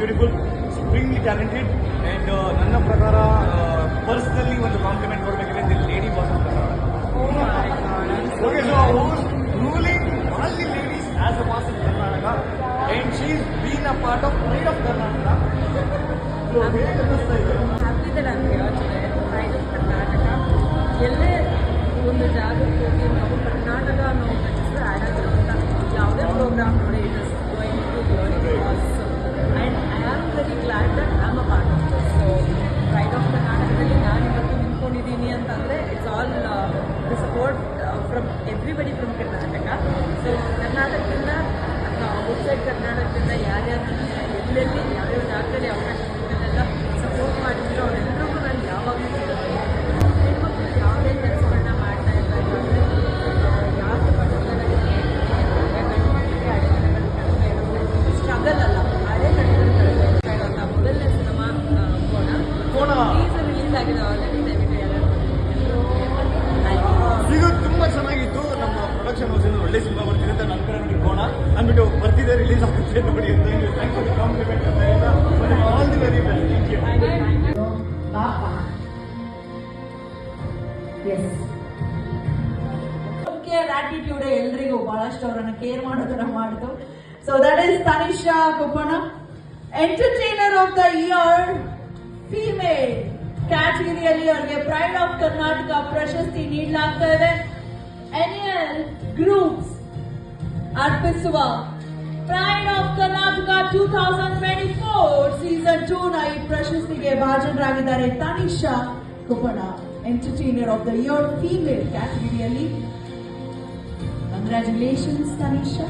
Beautiful ಸ್ಪ್ರಿಂಗ್ಲಿ talented and ನನ್ನ ಪ್ರಕಾರ personally ಒಂದು compliment ಕೊಡಬೇಕಿದೆ the lady boss of okay so ruling all the ladies as a boss in Karnataka and she is been a part of of Karnataka So, ಹೇಗೆ ಅನ್ನಿಸ್ತಾ ಇದೆ? Today pride of Karnataka ಎಲ್ಲೇ ಒಂದು ಜಾಗಕ್ಕೆ ಹೋಗಿ ನಾವು ಕರ್ನಾಟಕ ಹೆಸರು ಆ್ಯಡ್ ಆಗಿರುವಂಥ ಯಾವುದೇ ಪ್ರೋಗ್ರಾಮ್ ನೋಡಿ it is going to really was and from everybody from Karnataka so ಕರ್ನಾಟಕದಿಂದ ಅಥವಾ ಔಟ್ಸೈಡ್ ಕರ್ನಾಟಕದಿಂದ ಯಾರ್ಯಾರು ಎಲ್ಲೆಲ್ಲಿ ಯಾವ್ಯಾವ ಜಾಗದಲ್ಲಿ ಅವಕಾಶ ಸಿಗ್ತದೆಲ್ಲ ಸಪೋರ್ಟ್ ಮಾಡಿದ್ರು ಅವರೆಲ್ಲರಿಗೂ ನಾನು ಯಾವಾಗಲೂ ಹೆಣ್ಮಕ್ಳು ಯಾವುದೇ ಕೆಲಸಗಳನ್ನ ಮಾಡ್ತಾ ಅಡೆತಡೆಗಳು ಕಡಿಮೆ ಇರುತ್ತೆ ಸ್ಟ್ರಗಲ್ ಅಲ್ಲ. ಅಡೆತಡೆಗಳು ಕಡಿಮೆ ಇರ್ತಾ ಮೊದಲನೇ ಸಿನಿಮಾ ಕೋಣ. ಕೋಣ. ಪ್ಲೀಸ್ ರಿಲೀಸ್ ಆಗಿದೆ ಒಳ್ಳೆ ಸಿನಿಮಾ ಬರ್ತಿದೆ ಅಂತ ನನ್ನ ಕಡೆ ನೋಡಿ ಕೋಣ ಅಂದ್ಬಿಟ್ಟು ಬರ್ತಿದೆ ರಿಲೀಸ್ ಆಗುತ್ತೆ ನೋಡಿ ಅಂತ ಥ್ಯಾಂಕ್ಸ್ ಫಾರ್ ಕಾಂಪ್ಲಿಮೆಂಟ್ ಅಂತ all the very best thank you yes care attitude ಎಲ್ರಿಗೂ ಬಹಳಷ್ಟು ಅವರನ್ನ ಕೇರ್ ಮಾಡೋದನ್ನ ಮಾಡಿತು so that is Tanisha Koppana entertainer of the year female ಕ್ಯಾಟಗಿರಿಯಲ್ಲಿ ಅವರಿಗೆ ಪ್ರೈಡ್ ಆಫ್ ಕರ್ನಾಟಕ ಪ್ರಶಸ್ತಿ ನೀಡಲಾಗ್ತಾ ಇದೆ ಎನ್ಎಲ್ ಗ್ರೂಪ್ಸ್ ಅರ್ಪಿಸುವ pride of Karnataka two thousand twenty four season two ನ ಪ್ರಶಸ್ತಿಗೆ ಭಾಜನರಾಗಿದ್ದಾರೆ Tanisha Kuppana entertainer of the year female ಕ್ಯಾಟಗರಿಯಲ್ಲಿ congratulations Tanisha.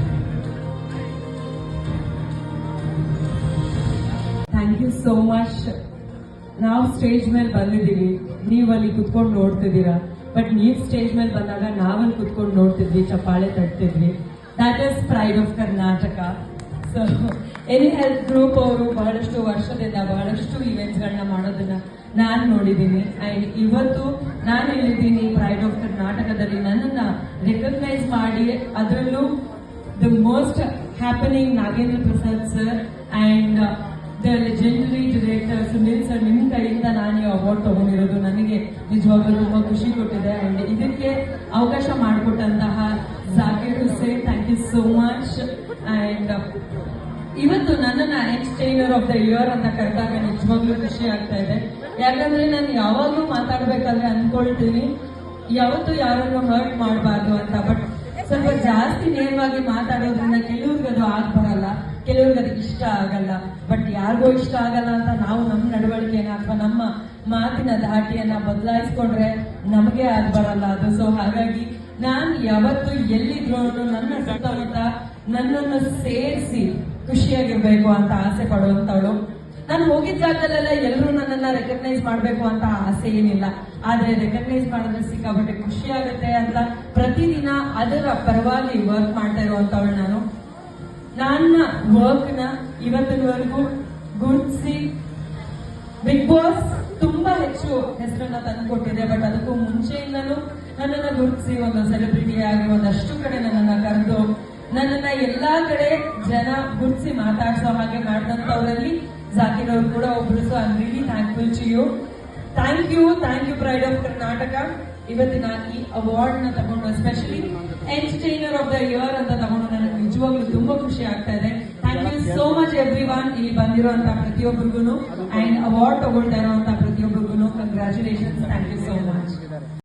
Thank you so much ನಾವು stage ಮೇಲೆ ಬಂದಿದ್ದೀವಿ. ನೀವು ಅಲ್ಲಿ ಕುತ್ಕೊಂಡು ನೋಡ್ತಿದ್ದೀರಾ? ಬಟ್ ನೀವು ಸ್ಟೇಜ್ ಮೇಲೆ ಬಂದಾಗ ನಾವಲ್ಲಿ ಕುತ್ಕೊಂಡು ನೋಡ್ತಿದ್ವಿ, ಚಪ್ಪಾಳೆ ತಟ್ತಿದ್ವಿ. That is pride of Karnataka so any health group ಅವರು ಬಹಳಷ್ಟು ವರ್ಷದಿಂದ ಬಹಳಷ್ಟು ಇವೆಂಟ್ಸ್ಗಳನ್ನ ಮಾಡೋದನ್ನ ನಾನು ನೋಡಿದ್ದೀನಿ ಆ್ಯಂಡ್ ಇವತ್ತು ನಾನು ಹೇಳಿದ್ದೀನಿ ಪ್ರೈಡ್ ಆಫ್ ಕರ್ನಾಟಕದಲ್ಲಿ ನನ್ನನ್ನು ರೆಕಗ್ನೈಸ್ ಮಾಡಿ, ಅದರಲ್ಲೂ the most happening Nagendra Prasad sir and legendary director Sunil sir ನಿಮ್ಮ ಕೈಯಿಂದ ನಾನು ಈ ಅವಾರ್ಡ್ ತಗೊಂಡಿರೋದು ನನಗೆ ನಿಜವಾಗ್ಲೂ ತುಂಬ ಖುಷಿ ಕೊಟ್ಟಿದೆ ಆ್ಯಂಡ್ ಇದಕ್ಕೆ ಅವಕಾಶ ಮಾಡಿಕೊಟ್ಟಂತಹ Zakir Hussain thank you so much and ಇವತ್ತು ನನ್ನನ್ನ ಎಂಟರ್ಟೈನರ್ ಆಫ್ ದ ಇಯರ್ ಅಂತ ಕರೆದಾಗ ನಿಜವಾಗ್ಲೂ ಖುಷಿ ಆಗ್ತಾ ಇದೆ. ಯಾಕಂದ್ರೆ ನಾನು ಯಾವಾಗಲೂ ಮಾತಾಡ್ಬೇಕಾದ್ರೆ ಅಂದ್ಕೊಳ್ತೀನಿ, ಯಾವತ್ತೂ ಯಾರನ್ನು ಹರ್ಟ್ ಮಾಡಬಾರ್ದು ಅಂತ. ಬಟ್ ಸ್ವಲ್ಪ ಜಾಸ್ತಿ ನೇರವಾಗಿ ಮಾತಾಡೋದ್ರಿಂದ ಕೆಲವ್ರಿಗೆ ಅದು ಕೆಲವ್ರಿಗೆ ಅದಕ್ಕೆ ಇಷ್ಟ ಆಗಲ್ಲ ಬಟ್ ಯಾರಿಗೂ ಇಷ್ಟ ಆಗಲ್ಲ ಅಂತ ನಾವು ನಮ್ಮ ನಡವಳಿಕೆನ ಅಥವಾ ನಮ್ಮ ಮಾತಿನ ಧಾಟಿಯನ್ನ ಬದಲಾಯಿಸ್ಕೊಂಡ್ರೆ ನಮಗೆ ಆಗ ಬರಲ್ಲ. ಅದು ಸೊ ಹಾಗಾಗಿ ನಾನು ಯಾವತ್ತು ಎಲ್ಲಿದ್ರು ನನ್ನ ಸುತ್ತಮುತ್ತ ನನ್ನನ್ನು ಸೇರಿಸಿ ಖುಷಿಯಾಗಿರ್ಬೇಕು ಅಂತ ಆಸೆ ಪಡುವಂತವಳು ನಾನು ಹೋಗಿದ್ದ ಜಾಗದಲ್ಲೆಲ್ಲ ಎಲ್ಲರೂ ನನ್ನನ್ನ ರೆಕಗ್ನೈಸ್ ಮಾಡಬೇಕು ಅಂತ ಆಸೆ ಏನಿಲ್ಲ. ಆದ್ರೆ ರೆಕಗ್ನೈಸ್ ಮಾಡಿದ್ರೆ ಸಿಕ್ಕಾಪಟ್ಟೆ ಖುಷಿ ಆಗುತ್ತೆ ಅಂತ ಪ್ರತಿದಿನ ಅದರ ಪರವಾಗಿ ವರ್ಕ್ ಮಾಡ್ತಾ ಇರುವಂತವಳು ನಾನು. ನನ್ನ ವರ್ಕ್ನ ಇವತ್ತಿನವರೆಗೂ ಗುರುತಿಸಿ ಬಿಗ್ ಬಾಸ್ ತುಂಬಾ ಹೆಚ್ಚು ಹೆಸರನ್ನ ತಂದುಕೊಟ್ಟಿದೆ ಬಟ್ ಅದಕ್ಕೂ ಮುಂಚೆಯಿಂದಲೂ ನನ್ನನ್ನ ಗುರುತಿಸಿ ಒಂದು ಸೆಲೆಬ್ರಿಟಿ ಆಗಿ ಒಂದಷ್ಟು ಕಡೆ ನನ್ನನ್ನ ಕರೆದು ನನ್ನನ್ನ ಎಲ್ಲಾ ಕಡೆ ಜನ ಗುರುತಿಸಿ ಮಾತಾಡ್ಸೋ ಹಾಗೆ ಮಾಡಿದಂತವರಲ್ಲಿ ಜಾಕಿರ್ ಅವರು ಕೂಡ ಒಬ್ರು. So I really thankful to you thank you thank you pride of Karnataka ಇವತ್ತಿನ ಈ ಅವಾರ್ಡ್ನ ತಗೊಂಡು especially entertainer of the year ಅಂತ ತಗೊಂಡು ನಿಜವಾಗ್ಲೂ ತುಂಬಾ ಖುಷಿ ಆಗ್ತಾ ಇದೆ. Thank you so much everyone ಇಲ್ಲಿ ಬಂದಿರುವಂತಹ ಪ್ರತಿಯೊಬ್ಬರಿಗೂ. ಅಂಡ್ ಅವಾರ್ಡ್ ತಗೊಳ್ತಾ ಇರುವಂತಹ ಪ್ರತಿಯೊಬ್ಬರಿಗೂ. Congratulations thank you